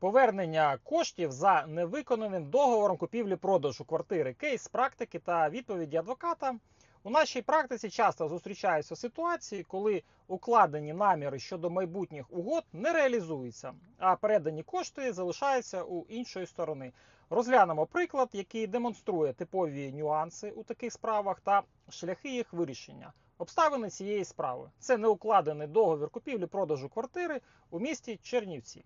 Повернення коштів за невиконаним договором купівлі-продажу квартири, кейс практики та відповіді адвоката. У нашій практиці часто зустрічаються ситуації, коли укладені наміри щодо майбутніх угод не реалізуються, а передані кошти залишаються у іншої сторони. Розглянемо приклад, який демонструє типові нюанси у таких справах та шляхи їх вирішення. Обставини цієї справи це неукладений договір купівлі-продажу квартири у місті Чернівці.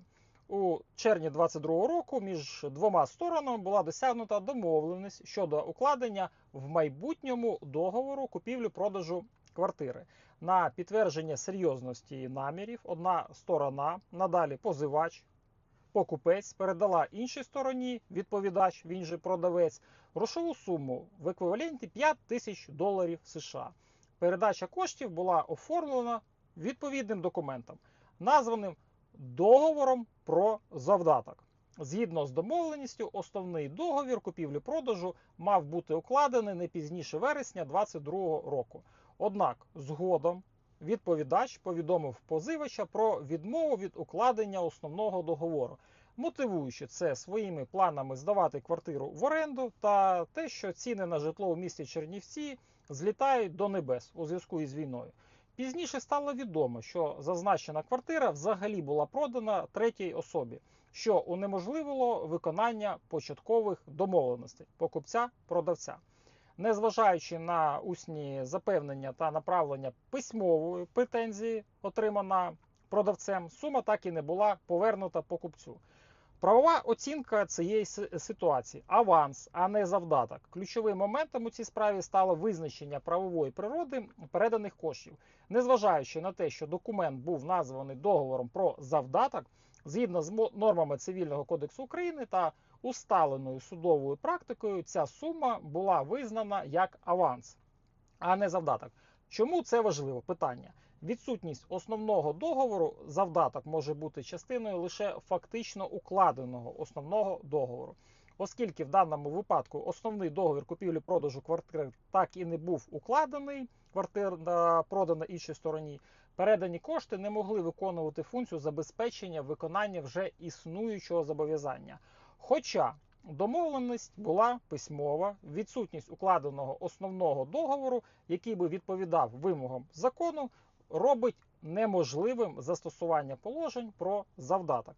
У червні 2022 року між двома сторонами була досягнута домовленість щодо укладення в майбутньому договору купівлі-продажу квартири. На підтвердження серйозності намірів одна сторона, надалі позивач, покупець передала іншій стороні відповідач, він же продавець, грошову суму в еквіваленті 5 тисяч доларів США. Передача коштів була оформлена відповідним документом, названим договором про завдаток. Згідно з домовленістю, основний договір купівлі-продажу мав бути укладений не пізніше вересня 2022 року. Однак, згодом відповідач повідомив позивача про відмову від укладення основного договору, мотивуючи це своїми планами здавати квартиру в оренду та те, що ціни на житло у місті Чернівці злітають до небес у зв'язку із війною. Пізніше стало відомо, що зазначена квартира взагалі була продана третій особі, що унеможливило виконання початкових домовленостей покупця-продавця. Незважаючи на усні запевнення та направлення письмової претензії, отримана продавцем, сума так і не була повернута покупцю. Правова оцінка цієї ситуації аванс, а не завдаток. Ключовим моментом у цій справі стало визначення правової природи переданих коштів, незважаючи на те, що документ був названий договором про завдаток, згідно з нормами цивільного кодексу України та усталеною судовою практикою, ця сума була визнана як аванс, а не завдаток. Чому це важливо питання? Відсутність основного договору завдаток може бути частиною лише фактично укладеного основного договору. Оскільки в даному випадку основний договір купівлі-продажу квартири так і не був укладений, квартира продана іншій стороні, передані кошти не могли виконувати функцію забезпечення виконання вже існуючого зобов'язання. Хоча домовленість була письмова, відсутність укладеного основного договору, який би відповідав вимогам закону, робить неможливим застосування положень про завдаток.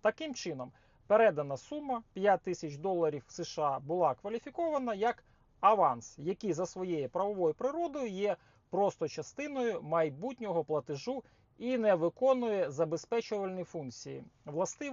Таким чином, передана сума 5 тисяч доларів США була кваліфікована як аванс, який за своєю правовою природою є просто частиною майбутнього платежу і не виконує забезпечувальні функції. Властиво